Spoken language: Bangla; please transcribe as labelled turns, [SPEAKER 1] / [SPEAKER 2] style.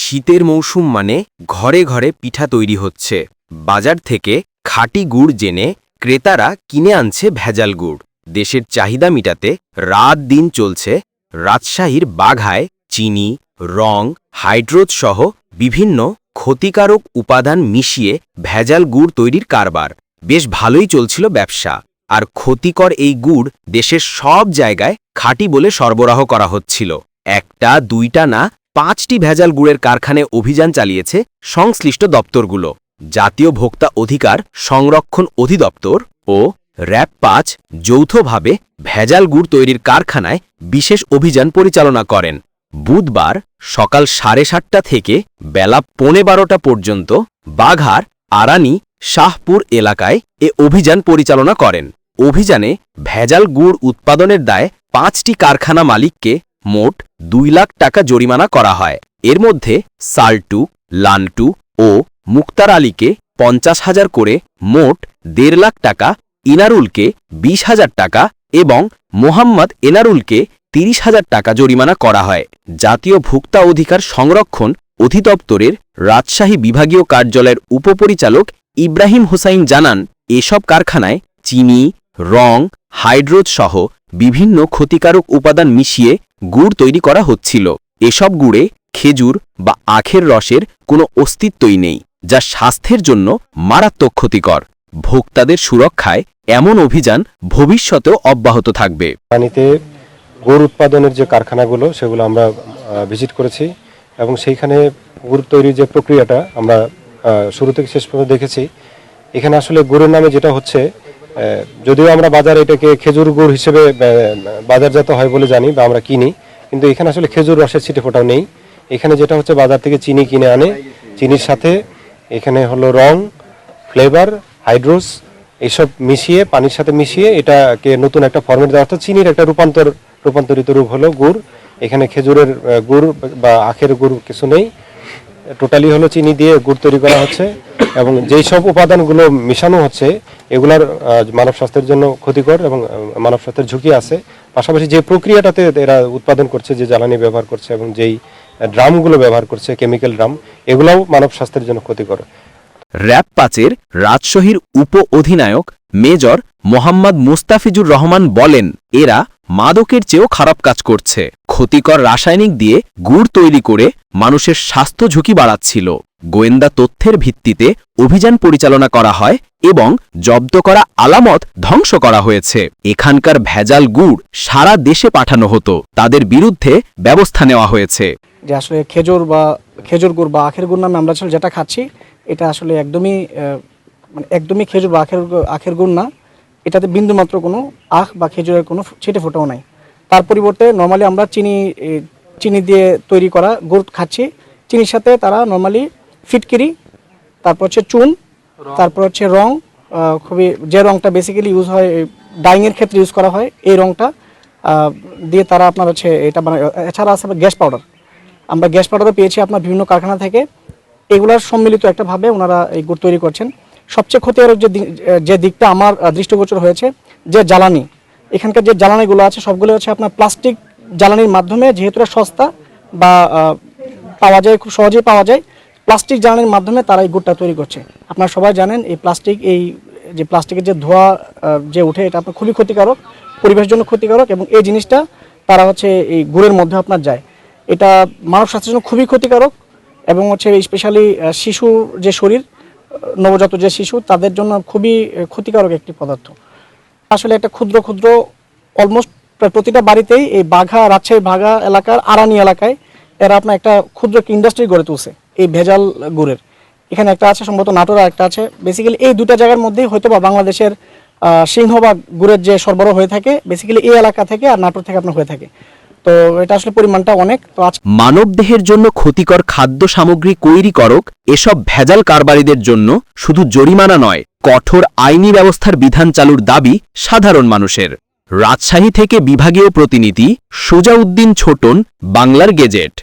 [SPEAKER 1] শীতের মৌসুম মানে ঘরে ঘরে পিঠা তৈরি হচ্ছে। বাজার থেকে খাঁটি গুড় জেনে ক্রেতারা কিনে আনছে ভেজাল গুড়। দেশের চাহিদা মিটাতে রাত দিন চলছে রাজশাহীর বাঘায় চিনি, রং, হাইড্রোজ সহ বিভিন্ন ক্ষতিকারক উপাদান মিশিয়ে ভেজাল গুড় তৈরির কারবার। বেশ ভালোই চলছিল ব্যবসা। আর ক্ষতিকর এই গুড় দেশের সব জায়গায় খাঁটি বলে সরবরাহ করা হচ্ছিল। একটা, দুইটা না, পাঁচটি ভেজাল গুড়ের কারখানায় অভিযান চালিয়েছে সংশ্লিষ্ট দপ্তরগুলো। জাতীয় ভোক্তা অধিকার সংরক্ষণ অধিদপ্তর ও র্যাব পাঁচ যৌথভাবে ভেজাল গুড় তৈরির কারখানায় বিশেষ অভিযান পরিচালনা করেন। বুধবার সকাল সাড়ে সাতটা থেকে বেলা পৌনে বারোটা পর্যন্ত বাঘার আরানি শাহপুর এলাকায় এ অভিযান পরিচালনা করেন। অভিযানে ভেজাল গুড় উৎপাদনের দায়ে পাঁচটি কারখানা মালিককে মোট দুই লাখ টাকা জরিমানা করা হয়। এর মধ্যে সাল্টু, লান্টু ও মুক্তার আলীকে পঞ্চাশ হাজার করে মোট দেড় লাখ টাকা, ইনারুলকে বিশ হাজার টাকা এবং মোহাম্মদ এনারুলকে তিরিশ হাজার টাকা জরিমানা করা হয়। জাতীয় ভোক্তা অধিকার সংরক্ষণ অধিদপ্তরের রাজশাহী বিভাগীয় কার্যালয়ের উপপরিচালক ইব্রাহিম হোসাইন জানান, এসব কারখানায় চিনি রং, হাইড্রোজ সহ বিভিন্ন ক্ষতিকারক উপাদান মিশিয়ে গুড় তৈরি করা হচ্ছিল। এসব গুড়ে খেজুর বা আখের রসের কোনো অস্তিত্বই নেই, যা স্বাস্থ্যের জন্য মারাত্মক ক্ষতিকর। ভোক্তাদের সুরক্ষায় এমন অভিযান ভবিষ্যতেও অব্যাহত থাকবে।
[SPEAKER 2] পানিতে গুড় উৎপাদনের যে কারখানাগুলো, সেগুলো আমরা ভিজিট করেছি এবং সেইখানে গুড় তৈরির যে প্রক্রিয়াটা আমরা শুরু থেকে শেষ পর্যন্ত দেখেছি। এখানে আসলে গুড়ের নামে যেটা হচ্ছে যদিও আমরা বাজারে এটাকে খেজুর গুড় হিসেবে বাজারজাত হয় বলে জানি বা আমরা কিনি, কিন্তু এখানে আসলে খেজুর রসের ছিটে ফোটাও নেই। এখানে যেটা হচ্ছে বাজার থেকে চিনি কিনে আনে। চিনির সাথে এখানে হলো রং, ফ্লেভার, হাইড্রোস এইসব মিশিয়ে, পানির সাথে মিশিয়ে এটাকে নতুন একটা ফর্মেট দেওয়া অর্থাৎ চিনির একটা রূপান্তর, রূপান্তরিত রূপ হলো গুড়। এখানে খেজুরের গুড় বা আখের গুড় কিছু নেই। টোটালি হলো চিনি দিয়ে গুড় তৈরি করা হচ্ছে এবং যেই সব উপাদানগুলো মিশানো হচ্ছে, এগুলার মানব স্বাস্থ্যের জন্য ক্ষতিকর এবং মানব স্বাস্থ্যের ঝুঁকি আছে। পাশাপাশি যে প্রক্রিয়াটাতে এরা উৎপাদন করছে, যে জ্বালানি ব্যবহার করছে এবং যেই ড্রামগুলো ব্যবহার করছে, কেমিক্যাল ড্রাম, এগুলাও মানব স্বাস্থ্যের জন্য ক্ষতিকর।
[SPEAKER 1] র্যাব পাঁচের রাজশাহীর উপ অধিনায়ক মেজর মোহাম্মদ মুস্তাফিজুর রহমান বলেন, এরা মাদকের চেয়েও খারাপ কাজ করছে। ক্ষতিকর রাসায়নিক দিয়ে গুড় তৈরি করে মানুষের স্বাস্থ্য ঝুঁকি বাড়াচ্ছিল। গোয়েন্দা তথ্যের ভিত্তিতে অভিযান পরিচালনা করা হয় এবং জব্দ করা আলামত ধ্বংস করা হয়েছে। এখানকার ভেজাল গুড় সারা দেশে পাঠানো হতো। তাদের বিরুদ্ধে ব্যবস্থা নেওয়া হয়েছে।
[SPEAKER 3] যে আসলে খেজুর বা খেজুর গুড় বা আখের গুড় নামে আমরা যেটা খাচ্ছি, এটা আসলে একদমই মানে একদমই খেজুর বা আখের আখের গুড় না। এটাতে বিন্দুমাত্র কোনো আখ বা খেজুরের কোনো ছিটে ফোটাও নাই। তার পরিবর্তে নর্মালি আমরা চিনি চিনি দিয়ে তৈরি করা গুড় খাচ্ছি। চিনির সাথে তারা নর্মালি ফিটকিরি তারপর হচ্ছে চুন তারপর হচ্ছে রং খুবই যে রংটা বেসিক্যালি ইউজ হয় ডাইংয়ের ক্ষেত্রে ইউজ করা হয় এই রংটা দিয়ে তারা আপনার হচ্ছে এটা বানায়। এছাড়া আছে গ্যাস পাউডার। আমরা গ্যাস পাউডারও পেয়েছি আপনার বিভিন্ন কারখানা থেকে। এগুলার সম্মিলিত একটা ভাবে ওনারা এই গুড় তৈরি করছেন। সবচেয়ে ক্ষতিকারক যে যে দিকটা আমার দৃষ্টিগোচর হয়েছে, যে জ্বালানি। এখানকার যে জ্বালানিগুলো আছে সবগুলো হচ্ছে আপনার প্লাস্টিক জ্বালানির মাধ্যমে, যেহেতু সস্তা বা পাওয়া যায়, খুব সহজেই পাওয়া যায়, প্লাস্টিক জ্বালানির মাধ্যমে তারা এই গুড়টা তৈরি করছে। আপনারা সবাই জানেন, এই প্লাস্টিক, এই যে প্লাস্টিকের যে ধোঁয়া যে উঠে এটা আপনার খুবই ক্ষতিকারক, পরিবেশের জন্য ক্ষতিকারক এবং এই জিনিসটা তারা হচ্ছে এই গুড়ের মধ্যে আপনার যায়। এটা মানব স্বাস্থ্যের জন্য খুবই ক্ষতিকারক এবং হচ্ছে স্পেশালি শিশুর যে শরীর নবজাত যে শিশু তাদের জন্য খুবই ক্ষতিকারক একটি পদার্থ। আসলে একটা ক্ষুদ্র ক্ষুদ্র অলমোস্ট প্রতিটা বাড়িতেই এই বাঘা রাজশাহী বাঘা এলাকার আরানি এলাকায় এরা আপনার একটা ক্ষুদ্র ইন্ডাস্ট্রি গড়ে তুলছে এই ভেজাল গুড়ের। এখানে একটা আছে সম্ভবত নাটোর আর একটা আছে। বেসিক্যালি এই দুটা জায়গার মধ্যেই হয়তো বা বাংলাদেশের আহ, সিংহভাগ গুড়ের যে সরবরাহ হয়ে থাকে বেসিক্যালি এই এলাকা থেকে আর নাটোর থেকে আপনার হয়ে থাকে। তো এটা আসলে পরিমাণটা অনেক। তো আজ
[SPEAKER 1] মানবদেহের জন্য ক্ষতিকর খাদ্য সামগ্রী কৈরি করক, এসব ভেজাল কারবারিদের জন্য শুধু জরিমানা নয়, কঠোর আইনি ব্যবস্থার বিধান চালুর দাবি সাধারণ মানুষের। রাজশাহী থেকে বিভাগীয় প্রতিনিধি সোজাউদ্দিন ছোটন, বাংলার গেজেট।